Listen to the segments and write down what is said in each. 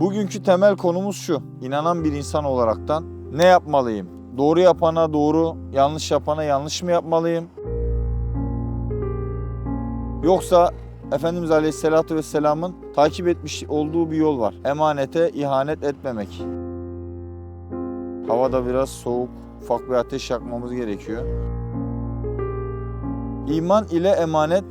Bugünkü temel konumuz şu. İnanan bir insan olaraktan ne yapmalıyım? Doğru yapana doğru, yanlış yapana yanlış mı yapmalıyım? Yoksa Efendimiz Aleyhisselatü Vesselam'ın takip etmiş olduğu bir yol var. Emanete ihanet etmemek. Havada biraz soğuk, ufak bir ateş yakmamız gerekiyor. İman ile emanet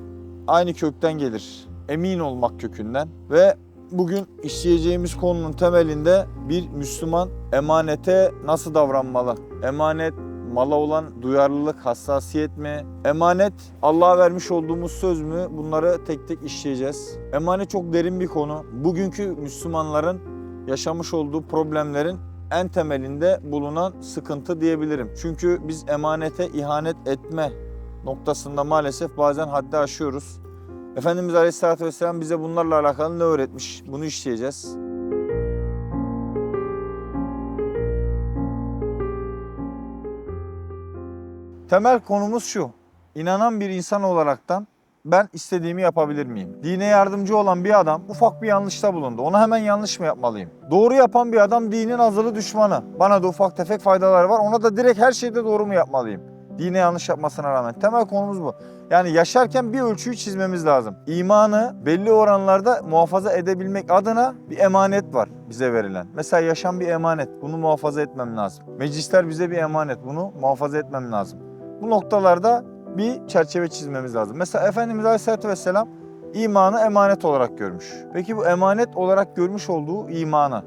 aynı kökten gelir. Emin olmak kökünden ve bugün işleyeceğimiz konunun temelinde bir Müslüman emanete nasıl davranmalı? Emanet mala olan duyarlılık, hassasiyet mi? Emanet Allah'a vermiş olduğumuz söz mü? Bunları tek tek işleyeceğiz. Emanet çok derin bir konu. Bugünkü Müslümanların yaşamış olduğu problemlerin en temelinde bulunan sıkıntı diyebilirim. Çünkü biz emanete ihanet etme noktasında maalesef bazen haddi aşıyoruz. Efendimiz Aleyhisselatü Vesselam bize bunlarla alakalı ne öğretmiş? Bunu işleyeceğiz. Temel konumuz şu. İnanan bir insan olaraktan ben istediğimi yapabilir miyim? Dine yardımcı olan bir adam ufak bir yanlışta bulundu. Ona hemen yanlış mı yapmalıyım? Doğru yapan bir adam dinin azılı düşmanı. Bana da ufak tefek faydaları var. Ona da direkt her şeyde doğru mu yapmalıyım? Dine yanlış yapmasına rağmen. Temel konumuz bu. Yani yaşarken bir ölçüyü çizmemiz lazım. İmanı belli oranlarda muhafaza edebilmek adına bir emanet var bize verilen. Mesela yaşam bir emanet. Bunu muhafaza etmem lazım. Meclisler bize bir emanet. Bunu muhafaza etmem lazım. Bu noktalarda bir çerçeve çizmemiz lazım. Mesela Efendimiz Aleyhisselatü Vesselam imanı emanet olarak görmüş. Peki bu emanet olarak görmüş olduğu imanı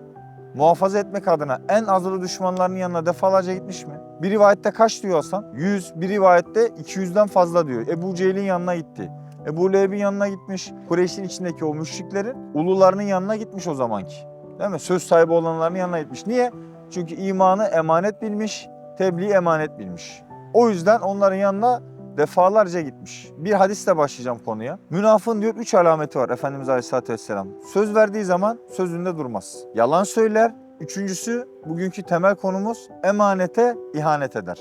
muhafaza etmek adına en azılı düşmanlarının yanına defalarca gitmiş mi? Bir rivayette kaç diyor Hasan? 100, bir rivayette 200'den fazla diyor. Ebu Cehil'in yanına gitti. Ebu Leheb'in yanına gitmiş. Kureyş'in içindeki o müşriklerin ulularının yanına gitmiş o zamanki. Değil mi? Söz sahibi olanların yanına gitmiş. Niye? Çünkü imanı emanet bilmiş, tebliğ emanet bilmiş. O yüzden onların yanına defalarca gitmiş. Bir hadisle başlayacağım konuya. Münafığın diyor üç alameti var Efendimiz Aleyhisselatü Vesselam. Söz verdiği zaman sözünde durmaz. Yalan söyler. Üçüncüsü bugünkü temel konumuz emanete ihanet eder.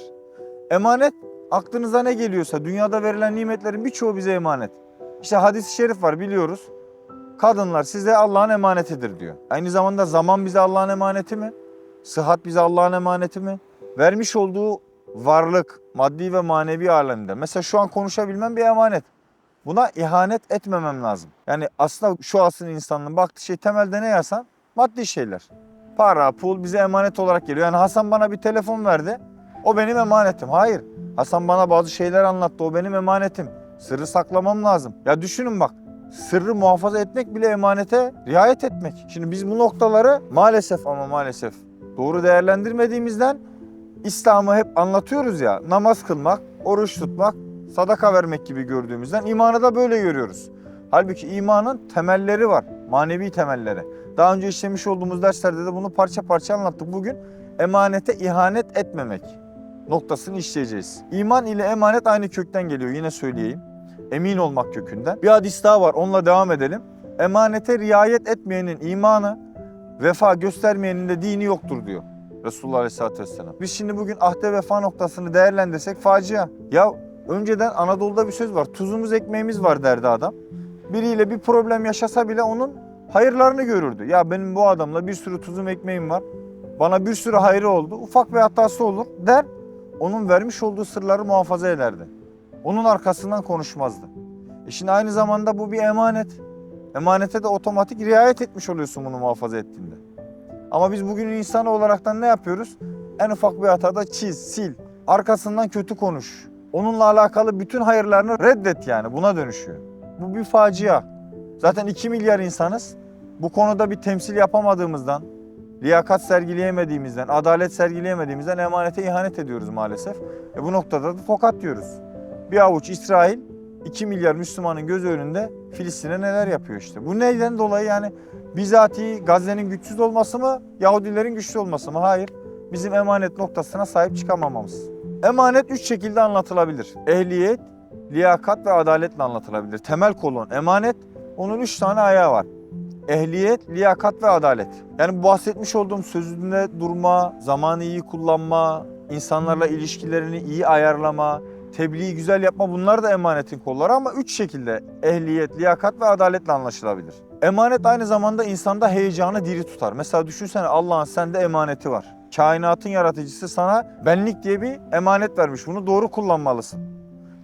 Emanet aklınıza ne geliyorsa dünyada verilen nimetlerin birçoğu bize emanet. İşte hadis-i şerif var biliyoruz. Kadınlar size Allah'ın emanetidir diyor. Aynı zamanda zaman bize Allah'ın emaneti mi? Sıhhat bize Allah'ın emaneti mi? Vermiş olduğu varlık, maddi ve manevi alemde. Mesela şu an konuşabilmem bir emanet. Buna ihanet etmemem lazım. Yani aslında şu asrın insanının baktığı şey temelde ne yazsan? Maddi şeyler. Para, pul bize emanet olarak geliyor. Yani Hasan bana bir telefon verdi. O benim emanetim. Hayır. Hasan bana bazı şeyler anlattı. O benim emanetim. Sırrı saklamam lazım. Ya düşünün bak. Sırrı muhafaza etmek bile emanete riayet etmek. Şimdi biz bu noktaları maalesef ama maalesef doğru değerlendirmediğimizden İslam'ı hep anlatıyoruz ya. Namaz kılmak, oruç tutmak, sadaka vermek gibi gördüğümüzden imanı da böyle görüyoruz. Halbuki imanın temelleri var. Manevi temelleri. Daha önce işlemiş olduğumuz derslerde de bunu parça parça anlattık. Bugün emanete ihanet etmemek noktasını işleyeceğiz. İman ile emanet aynı kökten geliyor yine söyleyeyim. Emin olmak kökünden. Bir hadis daha var onunla devam edelim. Emanete riayet etmeyenin imanı, vefa göstermeyenin de dini yoktur diyor. Resulullah Aleyhisselatü Vesselam. Biz şimdi bugün ahde vefa noktasını değerlendirsek facia. Ya önceden Anadolu'da bir söz var. Tuzumuz ekmeğimiz var derdi adam. Biriyle bir problem yaşasa bile onun hayırlarını görürdü. Ya benim bu adamla bir sürü tuzum ekmeğim var. Bana bir sürü hayrı oldu. Ufak bir hatası olur der. Onun vermiş olduğu sırları muhafaza ederdi. Onun arkasından konuşmazdı. E şimdi aynı zamanda bu bir emanet. Emanete de otomatik riayet etmiş oluyorsun bunu muhafaza ettiğinde. Ama biz bugün insan olaraktan ne yapıyoruz? En ufak bir hatada çiz, sil. Arkasından kötü konuş. Onunla alakalı bütün hayırlarını reddet yani. Buna dönüşüyor. Bu bir facia. Zaten 2 milyar insanız. Bu konuda bir temsil yapamadığımızdan, liyakat sergileyemediğimizden, adalet sergileyemediğimizden emanete ihanet ediyoruz maalesef. E bu noktada da tokat diyoruz. Bir avuç İsrail 2 milyar Müslümanın göz önünde Filistin'e neler yapıyor işte. Bu neyden dolayı yani bizatihi Gazze'nin güçsüz olması mı, Yahudilerin güçlü olması mı? Hayır. Bizim emanet noktasına sahip çıkamamamız. Emanet üç şekilde anlatılabilir. Ehliyet, liyakat ve adaletle anlatılabilir. Temel kolon emanet, onun üç tane ayağı var. Ehliyet, liyakat ve adalet. Yani bahsetmiş olduğum sözünde durma, zamanı iyi kullanma, insanlarla ilişkilerini iyi ayarlama, tebliği güzel yapma bunlar da emanetin kolları ama üç şekilde ehliyet, liyakat ve adaletle anlaşılabilir. Emanet aynı zamanda insanda heyecanı diri tutar. Mesela düşünsene Allah'ın sende emaneti var. Kainatın yaratıcısı sana benlik diye bir emanet vermiş. Bunu doğru kullanmalısın.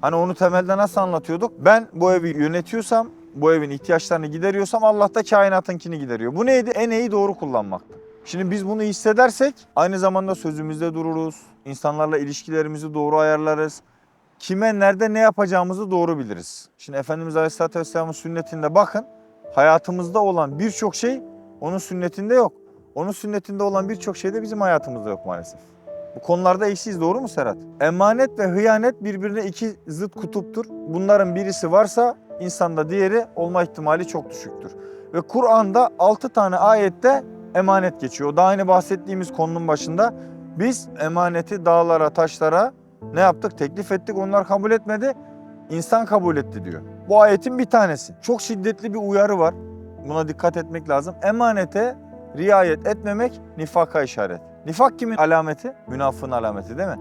Hani onu temelde nasıl anlatıyorduk? Ben bu evi yönetiyorsam, bu evin ihtiyaçlarını gideriyorsam Allah da kainatınkini gideriyor. Bu neydi? En iyi doğru kullanmaktı. Şimdi biz bunu hissedersek aynı zamanda sözümüzde dururuz. İnsanlarla ilişkilerimizi doğru ayarlarız. Kime, nerede ne yapacağımızı doğru biliriz. Şimdi Efendimiz Aleyhisselatü Vesselam'ın sünnetinde bakın. Hayatımızda olan birçok şey onun sünnetinde yok. Onun sünnetinde olan birçok şey de bizim hayatımızda yok maalesef. Bu konularda eksiyiz doğru mu Serhat? Emanet ve hıyanet birbirine iki zıt kutuptur. Bunların birisi varsa insanda diğeri olma ihtimali çok düşüktür. Ve Kur'an'da 6 tane ayette emanet geçiyor. Daha yeni bahsettiğimiz konunun başında biz emaneti dağlara, taşlara ne yaptık? Teklif ettik. Onlar kabul etmedi. İnsan kabul etti diyor. Bu ayetin bir tanesi. Çok şiddetli bir uyarı var. Buna dikkat etmek lazım. Emanete riayet etmemek nifaka işaret. Nifak kimin alameti? Münafığın alameti değil mi?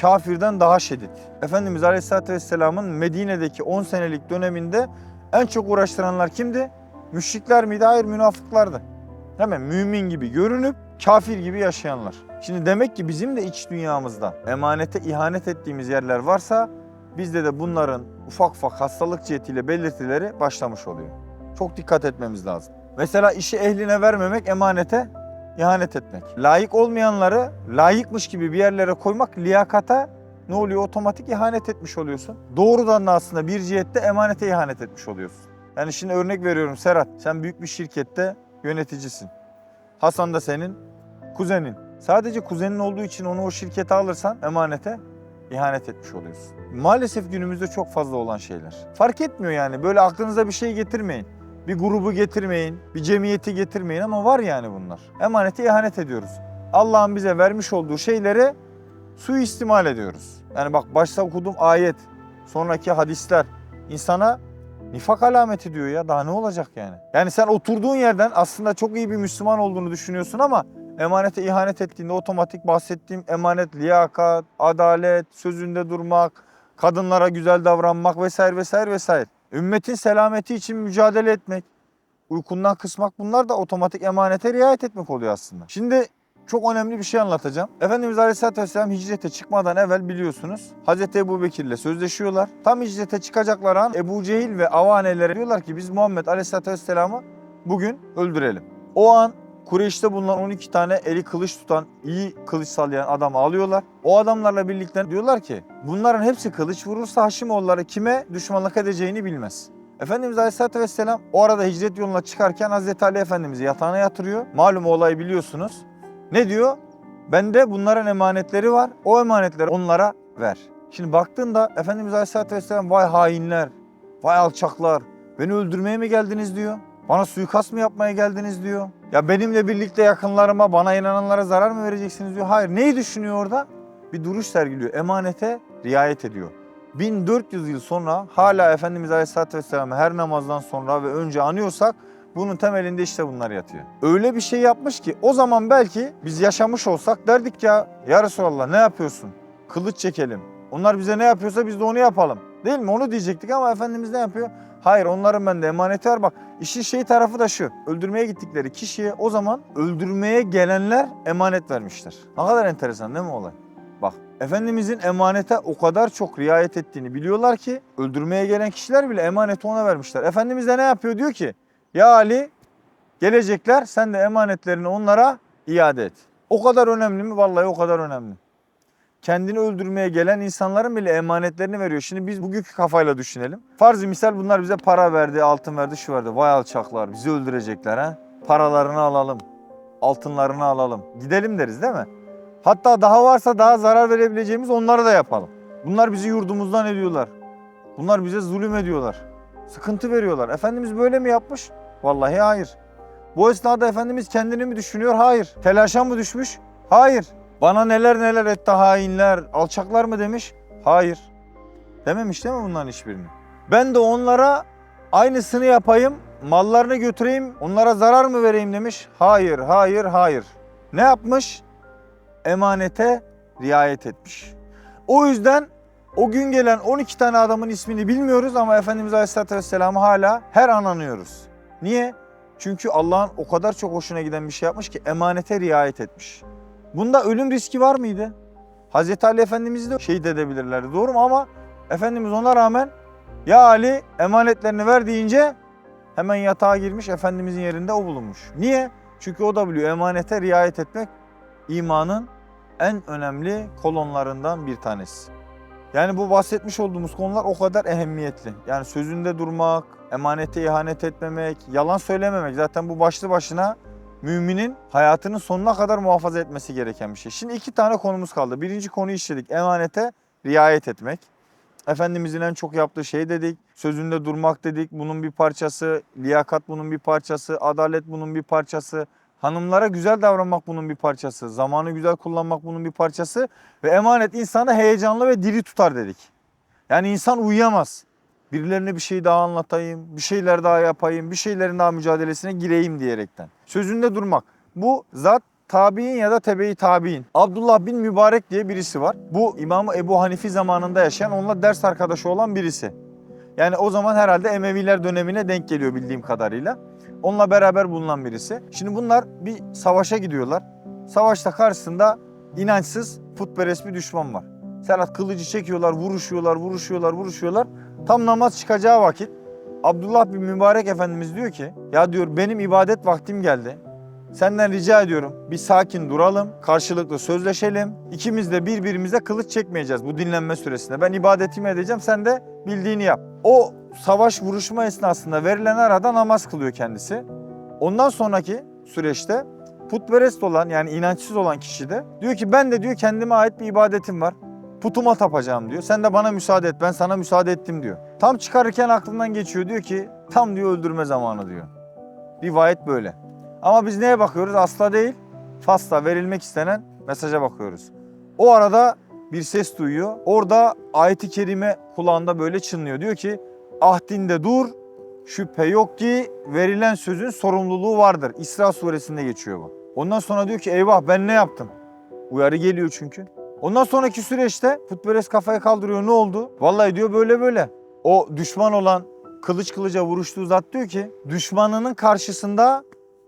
Kafirden daha şiddet. Efendimiz Aleyhisselatü Vesselam'ın Medine'deki 10 senelik döneminde en çok uğraştıranlar kimdi? Müşrikler miydi? Hayır münafıklardı. Hemen mümin gibi görünüp kafir gibi yaşayanlar. Şimdi demek ki bizim de iç dünyamızda emanete ihanet ettiğimiz yerler varsa bizde de bunların ufak ufak hastalık cihetiyle belirtileri başlamış oluyor. Çok dikkat etmemiz lazım. Mesela işi ehline vermemek emanete ihanet etmek. Layık olmayanları layıkmış gibi bir yerlere koymak liyakata ne oluyor? Otomatik ihanet etmiş oluyorsun. Doğrudan da aslında bir cihette emanete ihanet etmiş oluyorsun. Yani şimdi örnek veriyorum Serhat. Sen büyük bir şirkette yöneticisin. Hasan da senin kuzenin. Sadece kuzenin olduğu için onu o şirkete alırsan emanete ihanet etmiş oluyorsun. Maalesef günümüzde çok fazla olan şeyler. Fark etmiyor yani. Böyle aklınıza bir şey getirmeyin. Bir grubu getirmeyin, bir cemiyeti getirmeyin ama var yani bunlar. Emanete ihanet ediyoruz. Allah'ın bize vermiş olduğu şeyleri suistimal ediyoruz. Yani bak başta okuduğum ayet, sonraki hadisler insana nifak alameti diyor ya. Daha ne olacak yani? Yani sen oturduğun yerden aslında çok iyi bir Müslüman olduğunu düşünüyorsun ama emanete ihanet ettiğinde otomatik bahsettiğim emanet, liyakat, adalet, sözünde durmak, kadınlara güzel davranmak vesaire vesaire vesaire. Ümmetin selameti için mücadele etmek, uykundan kısmak bunlar da otomatik emanete riayet etmek oluyor aslında. Şimdi çok önemli bir şey anlatacağım. Efendimiz Aleyhisselatü Vesselam hicrete çıkmadan evvel biliyorsunuz Hazreti Ebu Bekir'le sözleşiyorlar. Tam hicrete çıkacaklar an Ebu Cehil ve avaneleri diyorlar ki biz Muhammed Aleyhisselatü Vesselam'ı bugün öldürelim. O an Kureyş'te bulunan 12 tane eli kılıç tutan, iyi kılıç sallayan adamı alıyorlar. O adamlarla birlikte diyorlar ki bunların hepsi kılıç vurursa Haşimoğulları kime düşmanlık edeceğini bilmez. Efendimiz Aleyhisselatü Vesselam o arada hicret yoluna çıkarken Hazreti Ali Efendimiz'i yatağına yatırıyor. Malum olayı biliyorsunuz. Ne diyor? Bende bunların emanetleri var. O emanetleri onlara ver. Şimdi baktığında Efendimiz Aleyhisselatü Vesselam vay hainler, vay alçaklar. Beni öldürmeye mi geldiniz diyor. Bana suikast mı yapmaya geldiniz diyor. Ya benimle birlikte yakınlarıma, bana inananlara zarar mı vereceksiniz diyor. Hayır. Neyi düşünüyor orada? Bir duruş sergiliyor. Emanete riayet ediyor. 1400 yıl sonra hala Efendimiz Aleyhisselatü Vesselam'ı her namazdan sonra ve önce anıyorsak bunun temelinde işte bunlar yatıyor. Öyle bir şey yapmış ki o zaman belki biz yaşamış olsak derdik ya ya Resulallah ne yapıyorsun? Kılıç çekelim. Onlar bize ne yapıyorsa biz de onu yapalım. Değil mi? Onu diyecektik ama Efendimiz ne yapıyor? Hayır onların bende emaneti var. Bak işin şey tarafı da şu. Öldürmeye gittikleri kişiye o zaman öldürmeye gelenler emanet vermişler. Ne kadar enteresan değil mi olay? Bak Efendimizin emanete o kadar çok riayet ettiğini biliyorlar ki öldürmeye gelen kişiler bile emaneti ona vermişler. Efendimiz de ne yapıyor? Diyor ki ya Ali gelecekler sen de emanetlerini onlara iade et. O kadar önemli mi? Vallahi o kadar önemli. Kendini öldürmeye gelen insanların bile emanetlerini veriyor. Şimdi biz bugünkü kafayla düşünelim. Farz misal bunlar bize para verdi, altın verdi, şu verdi. Vay alçaklar bizi öldürecekler ha. Paralarını alalım, altınlarını alalım. Gidelim deriz değil mi? Hatta daha varsa daha zarar verebileceğimiz onları da yapalım. Bunlar bizi yurdumuzdan ediyorlar. Bunlar bize zulüm ediyorlar. Sıkıntı veriyorlar. Efendimiz böyle mi yapmış? Vallahi hayır. Bu esnada Efendimiz kendini mi düşünüyor? Hayır. Telaşa mı düşmüş? Hayır. Bana neler neler etti hainler, alçaklar mı demiş? Hayır. Dememiş değil mi bunların hiçbirini? Ben de onlara aynısını yapayım, mallarını götüreyim, onlara zarar mı vereyim demiş? Hayır, hayır, hayır. Ne yapmış? Emanete riayet etmiş. O yüzden O gün gelen 12 tane adamın ismini bilmiyoruz ama Efendimiz Aleyhisselatü Vesselam'ı hala her an anıyoruz. Niye? Çünkü Allah'ın o kadar çok hoşuna giden bir şey yapmış ki emanete riayet etmiş. Bunda ölüm riski var mıydı? Hazreti Ali Efendimiz'i de şehit edebilirlerdi doğru mu? Ama Efendimiz ona rağmen ya Ali emanetlerini ver deyince hemen yatağa girmiş Efendimizin yerinde o bulunmuş. Niye? Çünkü o da biliyor emanete riayet etmek imanın en önemli kolonlarından bir tanesi. Yani bu bahsetmiş olduğumuz konular o kadar ehemmiyetli. Yani sözünde durmak, emanete ihanet etmemek, yalan söylememek zaten bu başlı başına müminin hayatının sonuna kadar muhafaza etmesi gereken bir şey. Şimdi iki tane konumuz kaldı. Birinci konuyu işledik. Emanete riayet etmek. Efendimizin en çok yaptığı şey dedik. Sözünde durmak dedik. Bunun bir parçası. Liyakat bunun bir parçası. Adalet bunun bir parçası. Hanımlara güzel davranmak bunun bir parçası. Zamanı güzel kullanmak bunun bir parçası. Ve emanet insanı heyecanlı ve diri tutar dedik. Yani insan uyuyamaz. Birilerine bir şey daha anlatayım, bir şeyler daha yapayım, bir şeylerin daha mücadelesine gireyim diyerekten. Sözünde durmak. Bu zat tabi'in ya da tebe-i tabi'in. Abdullah bin Mübarek diye birisi var. Bu İmam Ebu Hanifi zamanında yaşayan, onunla ders arkadaşı olan birisi. Yani o zaman herhalde Emeviler dönemine denk geliyor bildiğim kadarıyla. Onunla beraber bulunan birisi. Şimdi bunlar bir savaşa gidiyorlar. Savaşta karşısında inançsız, putperest bir düşman var. Serhat kılıcı çekiyorlar, vuruşuyorlar, vuruşuyorlar, vuruşuyorlar. Tam namaz çıkacağı vakit Abdullah bin Mübarek Efendimiz diyor ki ya diyor benim ibadet vaktim geldi. Senden rica ediyorum bir sakin duralım, karşılıklı sözleşelim. İkimiz de birbirimize kılıç çekmeyeceğiz bu dinlenme süresinde. Ben ibadetimi edeceğim, sen de bildiğini yap. O savaş vuruşma esnasında verilen arada namaz kılıyor kendisi. Ondan sonraki süreçte putperest olan yani inançsız olan kişi de diyor ki ben de diyor kendime ait bir ibadetim var. Putuma tapacağım diyor. Sen de bana müsaade et ben sana müsaade ettim diyor. Tam çıkarırken aklından geçiyor diyor ki tam diyor öldürme zamanı diyor. Rivayet böyle. Ama biz neye bakıyoruz? Asla değil, fasla verilmek istenen mesaja bakıyoruz. O arada bir ses duyuyor. Orada ayeti kerime kulağında böyle çınlıyor. Diyor ki ahdinde dur, şüphe yok ki verilen sözün sorumluluğu vardır. İsra suresinde geçiyor bu. Ondan sonra diyor ki eyvah ben ne yaptım? Uyarı geliyor çünkü. Ondan sonraki süreçte putperest kafayı kaldırıyor ne oldu? Vallahi diyor böyle böyle. O düşman olan kılıç kılıca vuruştuğu zat diyor ki düşmanının karşısında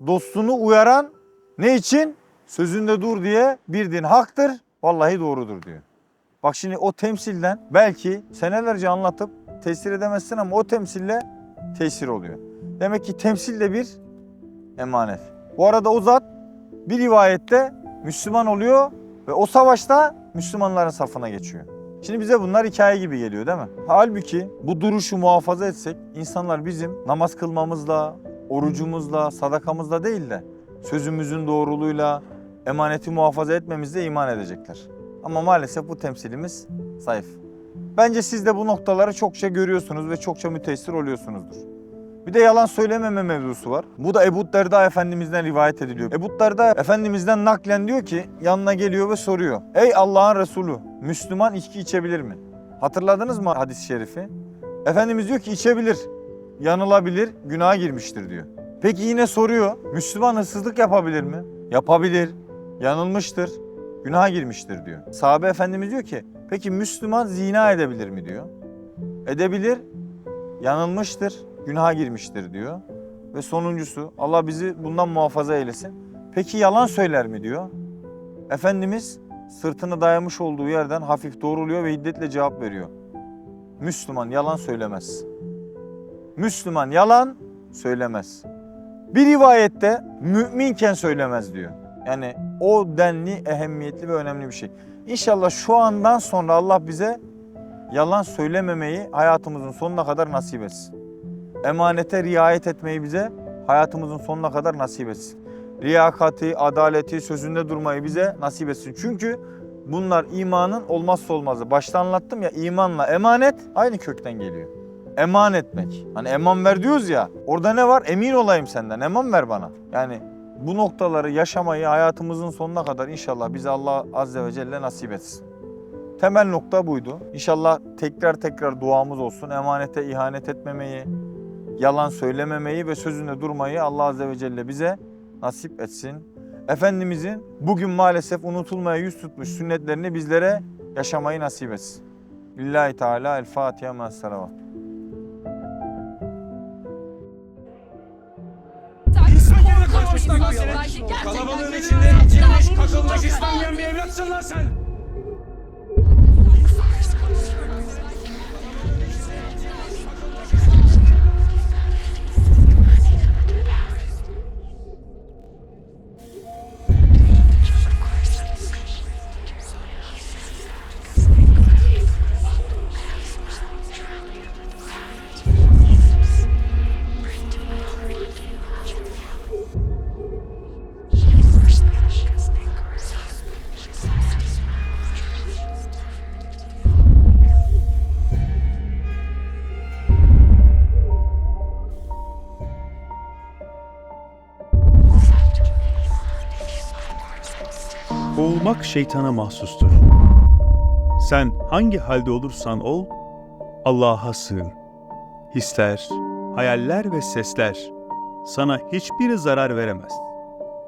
dostunu uyaran ne için? Sözünde dur diye bir din haktır, vallahi doğrudur diyor. Bak şimdi o temsilden belki senelerce anlatıp tesir edemezsin ama o temsille tesir oluyor. Demek ki temsil de bir emanet. Bu arada o zat bir rivayette Müslüman oluyor ve o savaşta Müslümanların safına geçiyor. Şimdi bize bunlar hikaye gibi geliyor değil mi? Halbuki bu duruşu muhafaza etsek insanlar bizim namaz kılmamızla, orucumuzla, sadakamızla değil de sözümüzün doğruluğuyla, emaneti muhafaza etmemizle iman edecekler. Ama maalesef bu temsilimiz zayıf. Bence siz de bu noktaları çokça görüyorsunuz ve çokça müteessir oluyorsunuzdur. Bir de yalan söylememe mevzusu var. Bu da Ebu Derda Efendimiz'den rivayet ediliyor. Ebu Derda Efendimiz'den naklen diyor ki yanına geliyor ve soruyor. Ey Allah'ın Resulü Müslüman içki içebilir mi? Hatırladınız mı hadis-i şerifi? Efendimiz diyor ki içebilir, yanılabilir, günaha girmiştir diyor. Peki yine soruyor. Müslüman hırsızlık yapabilir mi? Yapabilir, yanılmıştır, günaha girmiştir diyor. Sahabe Efendimiz diyor ki peki Müslüman zina edebilir mi diyor. Edebilir, yanılmıştır, günaha girmiştir diyor. Ve sonuncusu Allah bizi bundan muhafaza eylesin. Peki yalan söyler mi diyor. Efendimiz sırtını dayamış olduğu yerden hafif doğruluyor ve hiddetle cevap veriyor. Müslüman yalan söylemez. Müslüman yalan söylemez. Bir rivayette müminken söylemez diyor. Yani o denli ehemmiyetli ve önemli bir şey. İnşallah şu andan sonra Allah bize yalan söylememeyi hayatımızın sonuna kadar nasip etsin. Emanete riayet etmeyi bize hayatımızın sonuna kadar nasip etsin. Riyakati, adaleti, sözünde durmayı bize nasip etsin. Çünkü bunlar imanın olmazsa olmazı. Başta anlattım ya imanla emanet aynı kökten geliyor. Eman etmek. Hani eman ver diyoruz ya. Orada ne var? Emin olayım senden. Eman ver bana. Yani bu noktaları yaşamayı hayatımızın sonuna kadar inşallah bize Allah Azze ve Celle nasip etsin. Temel nokta buydu. İnşallah tekrar tekrar duamız olsun. Emanete ihanet etmemeyi, yalan söylememeyi ve sözünde durmayı Allah Azze ve Celle bize nasip etsin. Efendimizin bugün maalesef unutulmaya yüz tutmuş sünnetlerini bizlere yaşamayı nasip etsin. Lillahi Teala El Fatiha salavat. Seni. Kalabalığın içinde girmiş, kakılmış İslam yiyen bir evlatsın lan sen. Boğulmak şeytana mahsustur. Sen hangi halde olursan ol, Allah'a sığın. Hisler, hayaller ve sesler sana hiçbir zarar veremez.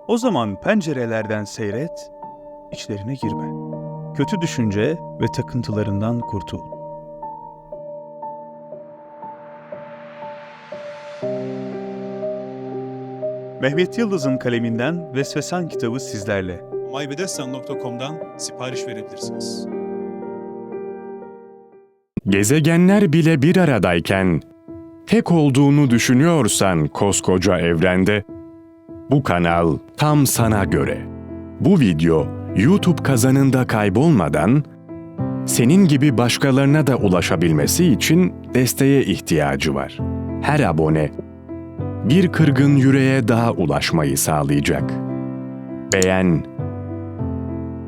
O zaman pencerelerden seyret, içlerine girme. Kötü düşünce ve takıntılarından kurtul. Mehmet Yıldız'ın kaleminden Vesvesan kitabı sizlerle. maybedestan.com'dan sipariş verebilirsiniz. Gezegenler bile bir aradayken tek olduğunu düşünüyorsan koskoca evrende bu kanal tam sana göre. Bu video YouTube kazanında kaybolmadan senin gibi başkalarına da ulaşabilmesi için desteğe ihtiyacı var. Her abone bir kırgın yüreğe daha ulaşmayı sağlayacak. Beğen,